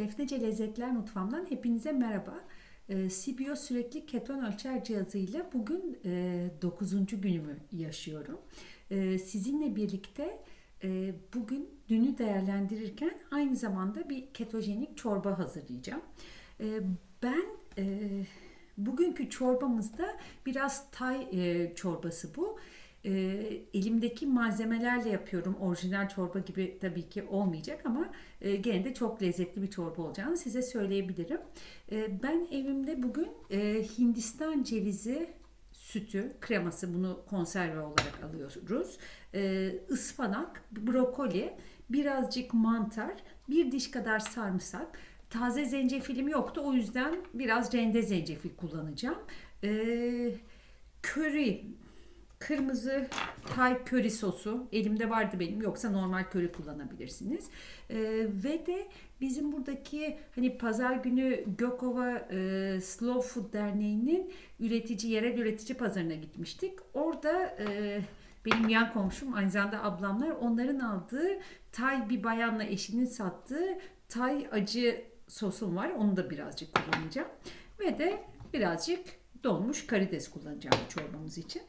Defnece Lezzetler Mutfağım'dan hepinize merhaba. Ee, Sibio sürekli keton ölçer cihazıyla bugün e, 9. günümü yaşıyorum. Ee, sizinle birlikte e, bugün dünü değerlendirirken aynı zamanda bir ketojenik çorba hazırlayacağım. Ee, ben e, bugünkü çorbamızda biraz Tay e, çorbası bu. E, elimdeki malzemelerle yapıyorum. Orijinal çorba gibi tabii ki olmayacak ama e, gene de çok lezzetli bir çorba olacağını size söyleyebilirim. E, ben evimde bugün e, Hindistan cevizi sütü, kreması bunu konserve olarak alıyoruz. E, ıspanak, brokoli, birazcık mantar, bir diş kadar sarımsak, taze zencefilim yoktu o yüzden biraz rende zencefil kullanacağım. E, köri, kırmızı Tay köri sosu elimde vardı benim yoksa normal köri kullanabilirsiniz. Ee, ve de bizim buradaki hani pazar günü Gökova e, Slow Food Derneği'nin üretici yerel üretici pazarına gitmiştik. Orada e, benim yan komşum aynı zamanda ablamlar onların aldığı Tay bir bayanla eşinin sattığı Tay acı sosum var. Onu da birazcık kullanacağım. Ve de birazcık donmuş karides kullanacağım çorbamız için.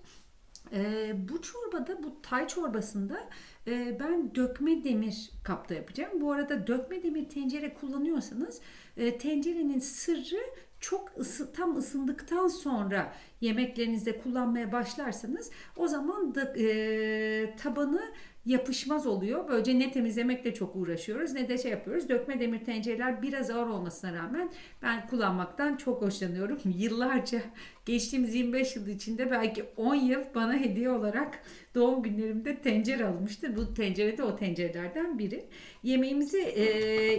Ee, bu çorbada, bu tay çorbasında e, ben dökme demir kapta yapacağım. Bu arada dökme demir tencere kullanıyorsanız e, tencerenin sırrı çok ısı, tam ısındıktan sonra yemeklerinizde kullanmaya başlarsanız o zaman da e, tabanı yapışmaz oluyor. Böylece ne temizlemekle çok uğraşıyoruz ne de şey yapıyoruz. Dökme demir tencereler biraz ağır olmasına rağmen ben kullanmaktan çok hoşlanıyorum. Yıllarca geçtiğimiz 25 yıl içinde belki 10 yıl bana hediye olarak doğum günlerimde tencere almıştı. Bu tencere de o tencerelerden biri. Yemeğimizi e,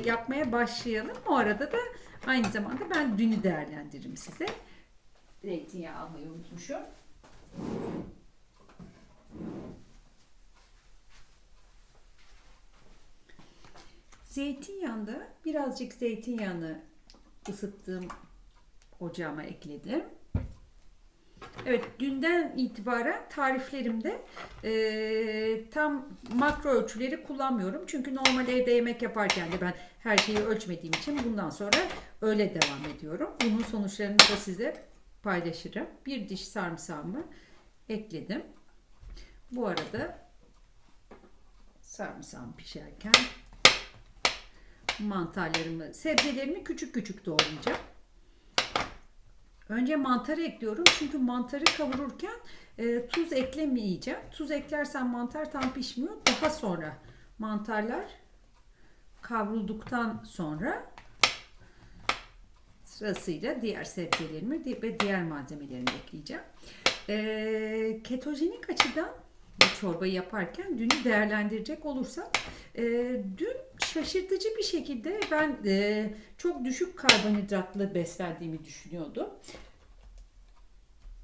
yapmaya başlayalım. O arada da aynı zamanda ben dünü değerlendiririm size. Zeytinyağı almayı unutmuşum. Zeytinyağında birazcık zeytinyağını ısıttığım ocağıma ekledim. Evet dünden itibaren tariflerimde e, tam makro ölçüleri kullanmıyorum. Çünkü normal evde yemek yaparken de ben her şeyi ölçmediğim için bundan sonra öyle devam ediyorum. Bunun sonuçlarını da size paylaşırım. Bir diş sarımsağımı ekledim. Bu arada sarımsağım pişerken mantarlarımı, sebzelerimi küçük küçük doğrayacağım. Önce mantarı ekliyorum çünkü mantarı kavururken e, tuz eklemeyeceğim. Tuz eklersen mantar tam pişmiyor. Daha sonra mantarlar kavrulduktan sonra sırasıyla diğer sebzelerimi ve diğer malzemelerimi ekleyeceğim. E, ketojenik açıdan bu çorbayı yaparken dünü değerlendirecek olursak e, dün şaşırtıcı bir şekilde ben e, çok düşük karbonhidratlı beslendiğimi düşünüyordum.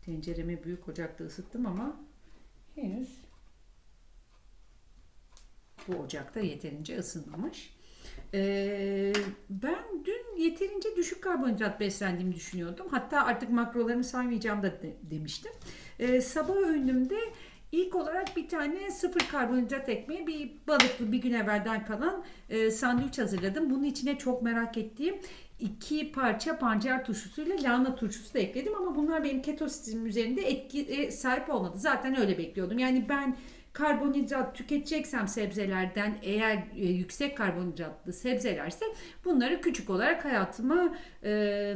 Tenceremi büyük ocakta ısıttım ama henüz bu ocakta yeterince ısınmamış. Ee, ben dün yeterince düşük karbonhidrat beslendiğimi düşünüyordum. Hatta artık makrolarımı saymayacağım da de, demiştim. Ee, sabah öğünümde İlk olarak bir tane sıfır karbonhidrat ekmeği bir balıklı bir gün evvelden kalan e, sandviç hazırladım. Bunun içine çok merak ettiğim iki parça pancar turşusuyla lahana turşusu da ekledim ama bunlar benim keto sistemim üzerinde etki e, sahip olmadı. Zaten öyle bekliyordum. Yani ben karbonhidrat tüketeceksem sebzelerden eğer e, yüksek karbonhidratlı sebzelerse bunları küçük olarak hayatıma e,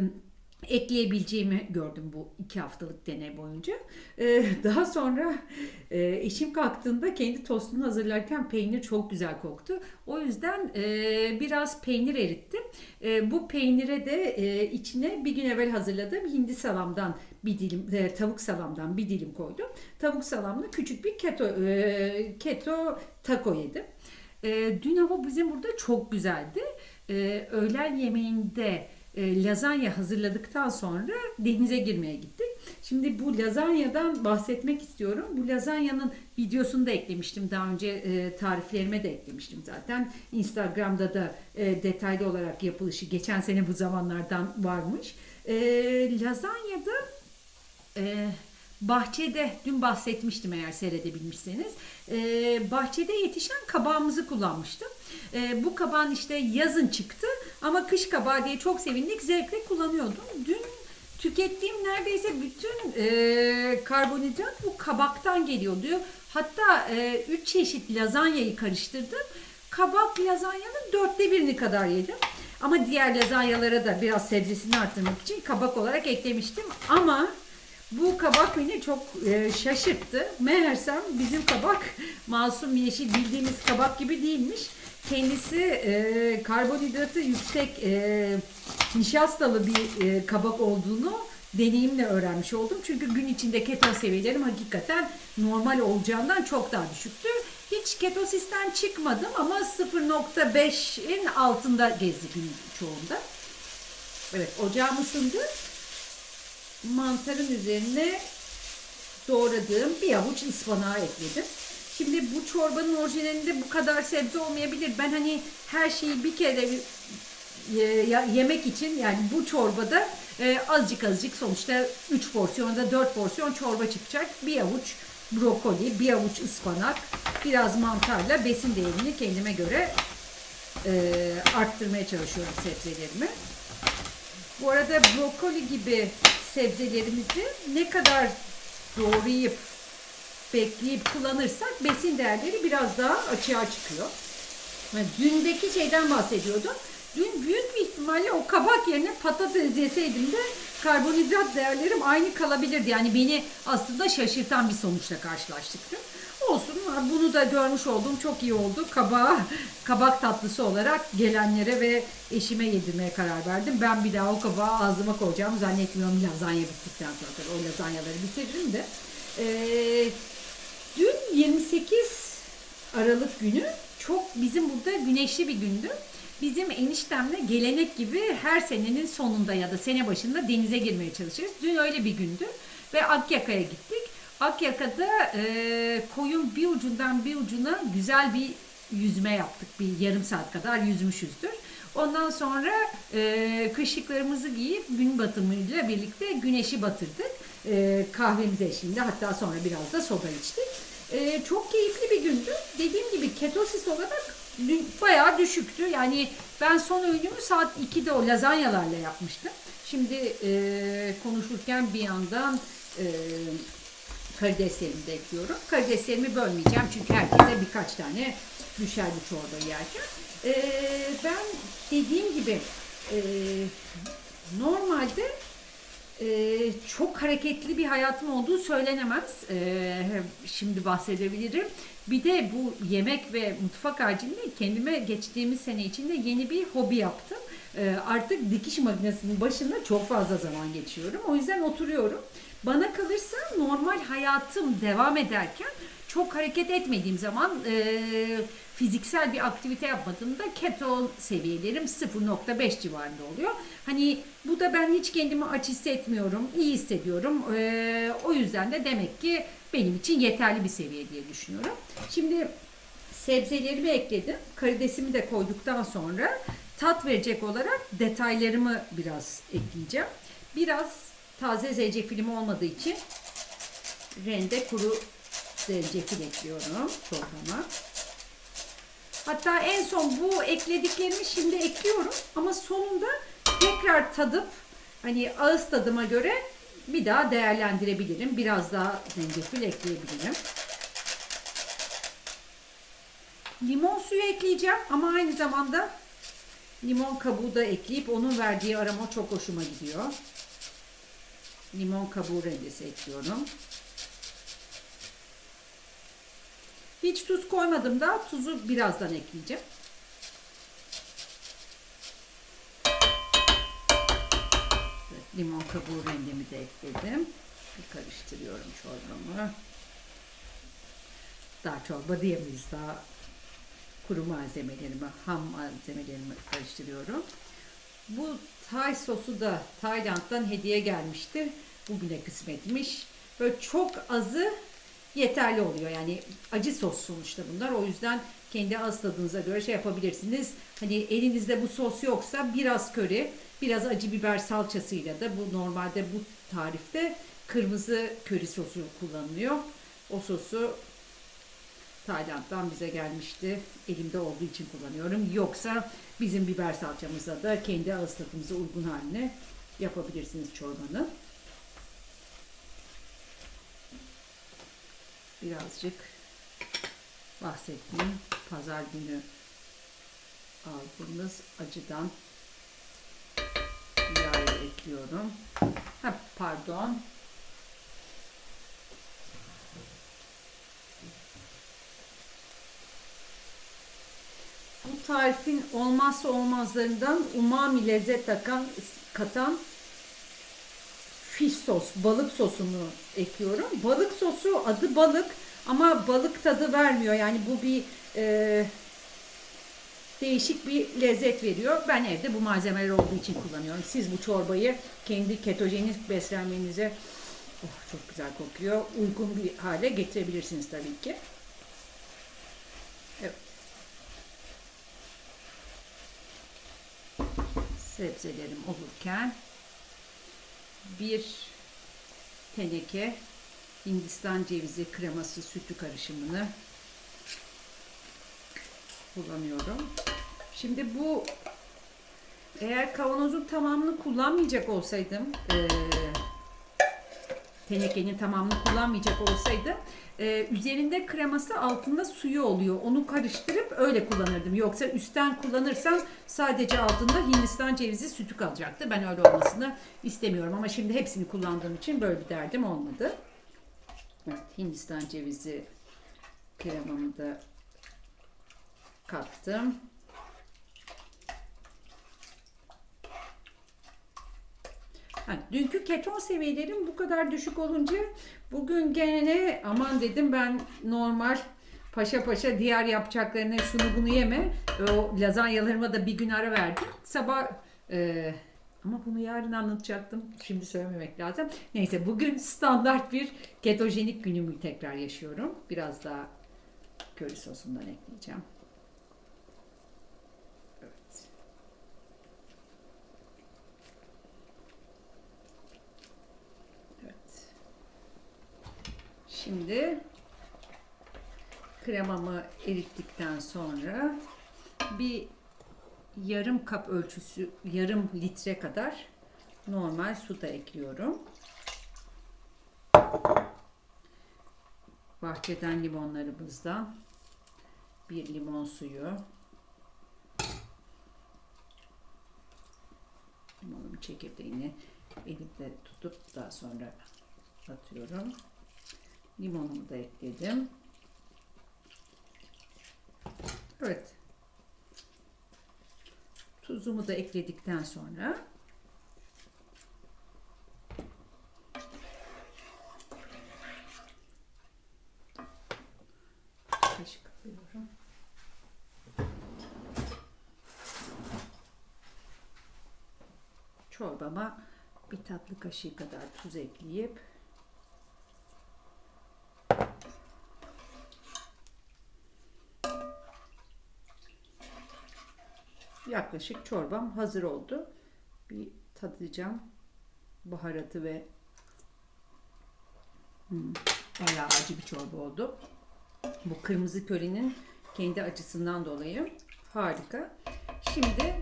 ekleyebileceğimi gördüm bu iki haftalık deney boyunca. Ee, daha sonra e, eşim kalktığında kendi tostunu hazırlarken peynir çok güzel koktu. O yüzden e, biraz peynir erittim. E, bu peynire de e, içine bir gün evvel hazırladığım hindi salamdan bir dilim, e, tavuk salamdan bir dilim koydum. Tavuk salamla küçük bir keto, e, keto taco yedim. E, dün hava bizim burada çok güzeldi. E, öğlen yemeğinde e, lazanya hazırladıktan sonra denize girmeye gittik. Şimdi bu lazanyadan bahsetmek istiyorum. Bu lazanyanın videosunu da eklemiştim. Daha önce e, tariflerime de eklemiştim zaten. Instagram'da da e, detaylı olarak yapılışı geçen sene bu zamanlardan varmış. E, lazanyada e, bahçede dün bahsetmiştim eğer seyredebilmişseniz e, bahçede yetişen kabağımızı kullanmıştım. E, bu kabağın işte yazın çıktı ama kış kabağı diye çok sevindik zevkle kullanıyordum. Dün tükettiğim neredeyse bütün e, karbonhidrat bu kabaktan geliyor diyor. Hatta e, üç çeşit lazanyayı karıştırdım. Kabak lazanyanın dörtte birini kadar yedim. Ama diğer lazanyalara da biraz sebzesini arttırmak için kabak olarak eklemiştim. Ama bu kabak beni çok e, şaşırttı. Meğersem bizim kabak masum yeşil bildiğimiz kabak gibi değilmiş. Kendisi e, karbonhidratı yüksek e, nişastalı bir e, kabak olduğunu deneyimle öğrenmiş oldum. Çünkü gün içinde keton seviyelerim hakikaten normal olacağından çok daha düşüktü. Hiç ketosisten çıkmadım ama 0.5'in altında gezdi çoğunda. Evet ocağım ısındı. Mantarın üzerine doğradığım bir avuç ıspanağı ekledim. Şimdi bu çorbanın orijinalinde bu kadar sebze olmayabilir. Ben hani her şeyi bir kere e, yemek için yani bu çorbada e, azıcık azıcık sonuçta 3 porsiyonda 4 porsiyon çorba çıkacak. Bir avuç brokoli, bir avuç ıspanak, biraz mantarla besin değerini kendime göre e, arttırmaya çalışıyorum sebzelerimi. Bu arada brokoli gibi sebzelerimizi ne kadar doğrayıp bekleyip kullanırsak besin değerleri biraz daha açığa çıkıyor. Yani dündeki şeyden bahsediyordum. Dün büyük bir ihtimalle o kabak yerine patates yeseydim de karbonhidrat değerlerim aynı kalabilirdi. Yani beni aslında şaşırtan bir sonuçla karşılaştık. Olsun bunu da görmüş olduğum çok iyi oldu. Kabağı, kabak tatlısı olarak gelenlere ve eşime yedirmeye karar verdim. Ben bir daha o kabağı ağzıma koyacağımı zannetmiyorum lazanya bittikten sonra. Tabii o lazanyaları bitiririm de. Ee, Dün 28 Aralık günü çok bizim burada güneşli bir gündü. Bizim eniştemle gelenek gibi her senenin sonunda ya da sene başında denize girmeye çalışırız. Dün öyle bir gündü ve Akyaka'ya gittik. Akyaka'da e, koyun bir ucundan bir ucuna güzel bir yüzme yaptık. Bir yarım saat kadar yüzmüşüzdür. Ondan sonra e, kışlıklarımızı giyip gün batımıyla birlikte güneşi batırdık. E, kahvemiz eşliğinde hatta sonra biraz da soda içtik. E, çok keyifli bir gündü. Dediğim gibi ketosis olarak bayağı düşüktü. Yani ben son öğünümü saat 2'de o lazanyalarla yapmıştım. Şimdi e, konuşurken bir yandan e, karideslerimi de ekliyorum. Karideslerimi bölmeyeceğim çünkü herkese birkaç tane düşer bu çorba yerken. Ee, ben dediğim gibi e, normalde e, çok hareketli bir hayatım olduğu söylenemez. E, şimdi bahsedebilirim. Bir de bu yemek ve mutfak haricinde kendime geçtiğimiz sene içinde yeni bir hobi yaptım. E, artık dikiş makinesinin başında çok fazla zaman geçiyorum. O yüzden oturuyorum. Bana kalırsa normal hayatım devam ederken çok hareket etmediğim zaman e, fiziksel bir aktivite yapmadığımda keton seviyelerim 0.5 civarında oluyor. Hani bu da ben hiç kendimi aç hissetmiyorum, iyi hissediyorum. E, o yüzden de demek ki benim için yeterli bir seviye diye düşünüyorum. Şimdi sebzelerimi ekledim. Karidesimi de koyduktan sonra tat verecek olarak detaylarımı biraz ekleyeceğim. Biraz taze zencifilim olmadığı için rende kuru zencefil ekliyorum çorbama. Hatta en son bu eklediklerimi şimdi ekliyorum ama sonunda tekrar tadıp hani ağız tadıma göre bir daha değerlendirebilirim. Biraz daha zencefil ekleyebilirim. Limon suyu ekleyeceğim ama aynı zamanda limon kabuğu da ekleyip onun verdiği aroma çok hoşuma gidiyor. Limon kabuğu rendesi ekliyorum. Hiç tuz koymadım da tuzu birazdan ekleyeceğim. Limon kabuğu rendemi de ekledim. Bir karıştırıyorum çorbamı. Daha çorba diyemeyiz. Daha kuru malzemelerimi, ham malzemelerimi karıştırıyorum. Bu Tay sosu da Tayland'dan hediye gelmişti. Bugüne kısmetmiş. Böyle çok azı yeterli oluyor. Yani acı sos sonuçta bunlar. O yüzden kendi ağız tadınıza göre şey yapabilirsiniz. Hani elinizde bu sos yoksa biraz köri, biraz acı biber salçasıyla da bu normalde bu tarifte kırmızı köri sosu kullanılıyor. O sosu Tayland'dan bize gelmişti. Elimde olduğu için kullanıyorum. Yoksa bizim biber salçamızla da kendi ağız tadımıza uygun haline yapabilirsiniz çorbanı. Birazcık bahsettiğim pazar günü aldığımız acıdan yağı ekliyorum. Ha, pardon. Bu tarifin olmazsa olmazlarından umami lezzet takan, katan fish sos, balık sosunu ekliyorum. Balık sosu adı balık ama balık tadı vermiyor. Yani bu bir e, değişik bir lezzet veriyor. Ben evde bu malzemeler olduğu için kullanıyorum. Siz bu çorbayı kendi ketojenik beslenmenize oh, çok güzel kokuyor. Uygun bir hale getirebilirsiniz tabii ki. Evet. Sebzelerim olurken bir teneke Hindistan cevizi kreması sütü karışımını kullanıyorum. Şimdi bu eğer kavanozun tamamını kullanmayacak olsaydım e, tenekenin tamamını kullanmayacak olsaydı e, üzerinde kreması altında suyu oluyor. Onu karıştırıp öyle kullanırdım. Yoksa üstten kullanırsam sadece altında Hindistan cevizi sütü kalacaktı. Ben öyle olmasını istemiyorum ama şimdi hepsini kullandığım için böyle bir derdim olmadı. Evet, Hindistan cevizi kremamı da kattım. Dünkü keton seviyelerim bu kadar düşük olunca bugün gene aman dedim ben normal paşa paşa diğer yapacaklarına şunu bunu yeme. O lazanyalarıma da bir gün ara verdim. Sabah e, ama bunu yarın anlatacaktım. Şimdi söylememek lazım. Neyse bugün standart bir ketojenik günümü tekrar yaşıyorum. Biraz daha köri sosundan ekleyeceğim. Evet. Evet. Şimdi kremamı erittikten sonra bir yarım kap ölçüsü yarım litre kadar normal su da ekliyorum. Bahçeden limonlarımızdan bir limon suyu. Limonun çekirdeğini elimde tutup daha sonra atıyorum. Limonumu da ekledim. Evet. Tuzumu da ekledikten sonra. Çorbama bir tatlı kaşığı kadar tuz ekleyip yaklaşık çorbam hazır oldu. Bir tadacağım baharatı ve hmm, bayağı acı bir çorba oldu. Bu kırmızı körenin kendi acısından dolayı harika. Şimdi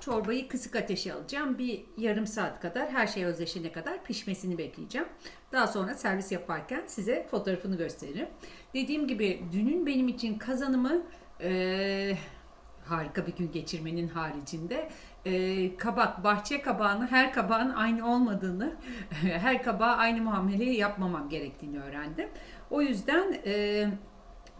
çorbayı kısık ateşe alacağım. Bir yarım saat kadar her şey özleşene kadar pişmesini bekleyeceğim. Daha sonra servis yaparken size fotoğrafını gösteririm. Dediğim gibi dünün benim için kazanımı eee harika bir gün geçirmenin haricinde e, kabak, bahçe kabağını her kabağın aynı olmadığını, her kabağa aynı muameleyi yapmamam gerektiğini öğrendim. O yüzden e,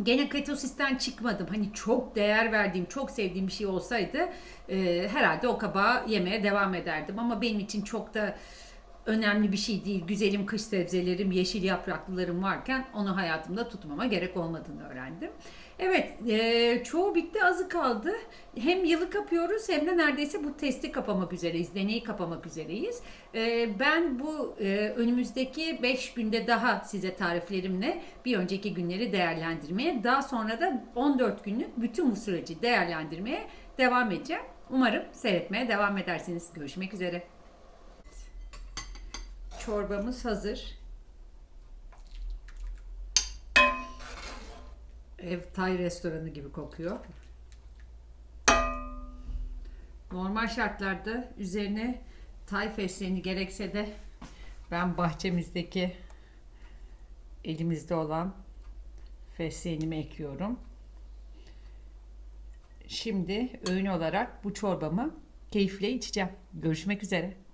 gene ketosisten çıkmadım. Hani çok değer verdiğim, çok sevdiğim bir şey olsaydı e, herhalde o kabağı yemeye devam ederdim. Ama benim için çok da önemli bir şey değil. Güzelim kış sebzelerim, yeşil yapraklılarım varken onu hayatımda tutmama gerek olmadığını öğrendim. Evet, e, çoğu bitti, azı kaldı. Hem yılı kapıyoruz hem de neredeyse bu testi kapamak üzereyiz, deneyi kapamak üzereyiz. E, ben bu e, önümüzdeki 5 günde daha size tariflerimle bir önceki günleri değerlendirmeye, daha sonra da 14 günlük bütün bu süreci değerlendirmeye devam edeceğim. Umarım seyretmeye devam edersiniz. Görüşmek üzere. Çorbamız hazır. Ev Tay restoranı gibi kokuyor. Normal şartlarda üzerine Tay fesleğeni gerekse de ben bahçemizdeki elimizde olan fesleğenimi ekliyorum. Şimdi öğün olarak bu çorbamı keyifle içeceğim. Görüşmek üzere.